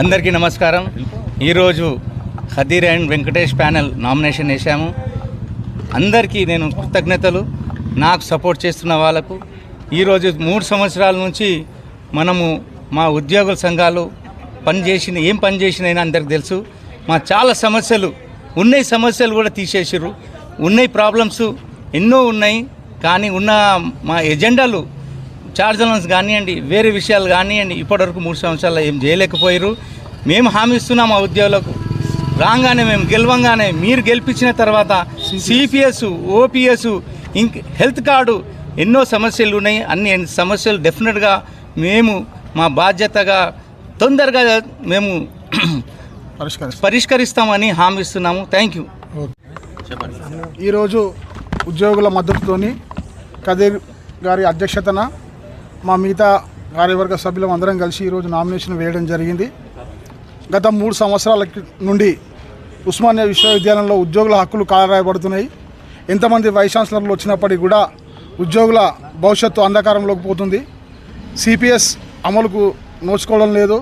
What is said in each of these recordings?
అందరికీ నమస్కారం. ఈరోజు Khadeer and Venkatesh panel nomination వేశాము. అందరికీ నేను కృతజ్ఞతలు. నాకు సపోర్ట్ చేస్తున్న వాళ్ళకు. ఈరోజు మూడు సంవత్సరాల నుంచి మనము మా ఉద్యోగుల సంఘాలు పని చేసిన ఏం పనిచేసినైనా అందరికి తెలుసు. మా చాలా సమస్యలు ఉన్నాయి సమస్యలు కూడా తీసేసారు ఉన్నాయి ప్రాబ్లమ్స్ ఎన్నో ఉన్నాయి. కానీ ఉన్న మా ఎజెండాలు చార్జ్ అలవన్స్ కానివ్వండి వేరే విషయాలు కానివ్వండి ఇప్పటివరకు మూడు సంవత్సరాలు ఏం చేయలేకపోయారు. మేము హామీ ఇస్తున్నాం మా ఉద్యోగులకు. రాగానే మేము గెలవంగానే మీరు గెలిపించిన తర్వాత సిపిఎస్ ఓపీఎస్ ఇంక్ హెల్త్ కార్డు ఎన్నో సమస్యలు ఉన్నాయి. అన్ని సమస్యలు డెఫినెట్గా మేము మా బాధ్యతగా తొందరగా మేము పరిష్కరిస్తాం. పరిష్కరిస్తామని హామీ ఇస్తున్నాము. థ్యాంక్ యూ ఈరోజు ఉద్యోగుల మద్దతుతోని కదీర్ గారి అధ్యక్షతన మా మిగతా కార్యవర్గ సభ్యులం అందరం కలిసి ఈరోజు నామినేషన్ వేయడం జరిగింది. గత మూడు సంవత్సరాల నుండి ఉస్మానియా విశ్వవిద్యాలయంలో ఉద్యోగుల హక్కులు కాలరాయబడుతున్నాయి ఎంతమంది వైస్ ఛాన్సలర్లు వచ్చినప్పటికీ కూడా ఉద్యోగుల భవిష్యత్తు అంధకారంలోకి పోతుంది. సిపిఎస్ అమలుకు నోచుకోవడం లేదు.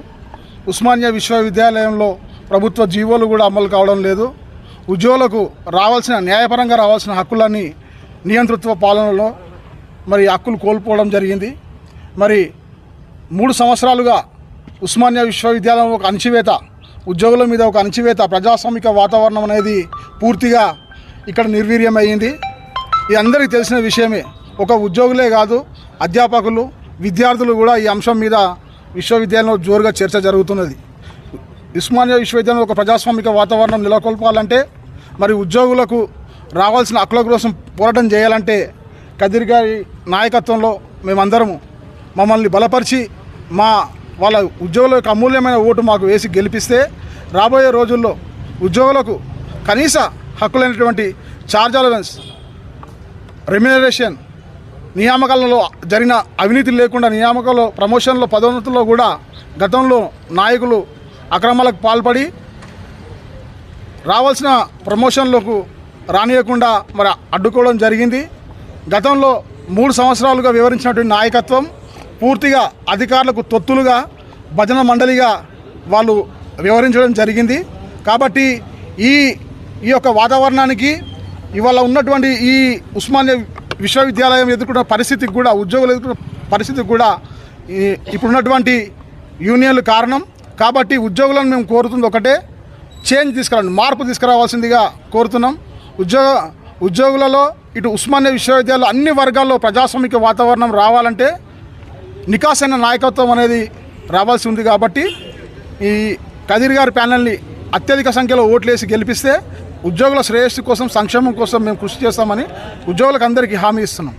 ఉస్మానియా విశ్వవిద్యాలయంలో ప్రభుత్వ జీవోలు కూడా అమలు కావడం లేదు. ఉద్యోగులకు రావాల్సిన న్యాయపరంగా రావాల్సిన హక్కులన్నీ నియంతృత్వ పాలనలో మరి హక్కులు కోల్పోవడం జరిగింది. మరి మూడు సంవత్సరాలుగా ఉస్మానియా విశ్వవిద్యాలయం ఒక అణచివేత ఉద్యోగుల మీద ఒక అణచివేత ప్రజాస్వామిక వాతావరణం అనేది పూర్తిగా ఇక్కడ నిర్వీర్యమైంది. ఇది అందరికీ తెలిసిన విషయమే ఒక ఉద్యోగులే కాదు అధ్యాపకులు విద్యార్థులు కూడా ఈ అంశం మీద విశ్వవిద్యాలయంలో జోరుగా చర్చ జరుగుతున్నది. ఉస్మానియా విశ్వవిద్యాలయం ఒక ప్రజాస్వామిక వాతావరణం నెలకొల్పాలంటే మరి ఉద్యోగులకు రావాల్సిన హక్కుల కోసం పోరాటం చేయాలంటే కదిరి గారి నాయకత్వంలో మేమందరము మమ్మల్ని బలపరిచి మా వాళ్ళ ఉద్యోగుల యొక్క అమూల్యమైన ఓటు మాకు వేసి గెలిపిస్తే రాబోయే రోజుల్లో ఉద్యోగులకు కనీస హక్కులైనటువంటి చార్జ్ అలవెన్స్ రెమ్యునరేషన్ నియామకాలలో జరిగిన అవినీతి లేకుండా నియామకాల్లో ప్రమోషన్లో పదోన్నతుల్లో కూడా గతంలో నాయకులు అక్రమాలకు పాల్పడి రావాల్సిన ప్రమోషన్లకు రానియకుండా మరి అడ్డుకోవడం జరిగింది. గతంలో మూడు సంవత్సరాలుగా వివరించినటువంటి నాయకత్వం పూర్తిగా అధికారులకు తొత్తులుగా భజన మండలిగా వాళ్ళు వివరించడం జరిగింది. కాబట్టి ఈ ఈ యొక్క వాతావరణానికి ఇవాళ ఉన్నటువంటి ఈ ఉస్మానియా విశ్వవిద్యాలయం ఎదుర్కొన్న పరిస్థితికి కూడా ఉద్యోగులు ఎదుర్కొన్న పరిస్థితికి కూడా ఇప్పుడున్నటువంటి యూనియన్లు కారణం. కాబట్టి ఉద్యోగులను మేము కోరుతుంది ఒకటే చేంజ్ తీసుకురండి మార్పు తీసుకురావాల్సిందిగా కోరుతున్నాం. ఉద్యోగ ఉద్యోగులలో ఇటు ఉస్మానియా విశ్వవిద్యాలయంలో అన్ని వర్గాల్లో ప్రజాస్వామిక వాతావరణం రావాలంటే నికాస్ అయిన నాయకత్వం అనేది రావాల్సి ఉంది కాబట్టి ఈ కదిరి గారి ప్యానల్ని అత్యధిక సంఖ్యలో ఓట్లేసి గెలిపిస్తే ఉద్యోగుల శ్రేయస్సు కోసం సంక్షేమం కోసం మేము కృషి చేస్తామని ఉద్యోగులకు అందరికీ హామీ ఇస్తున్నాం.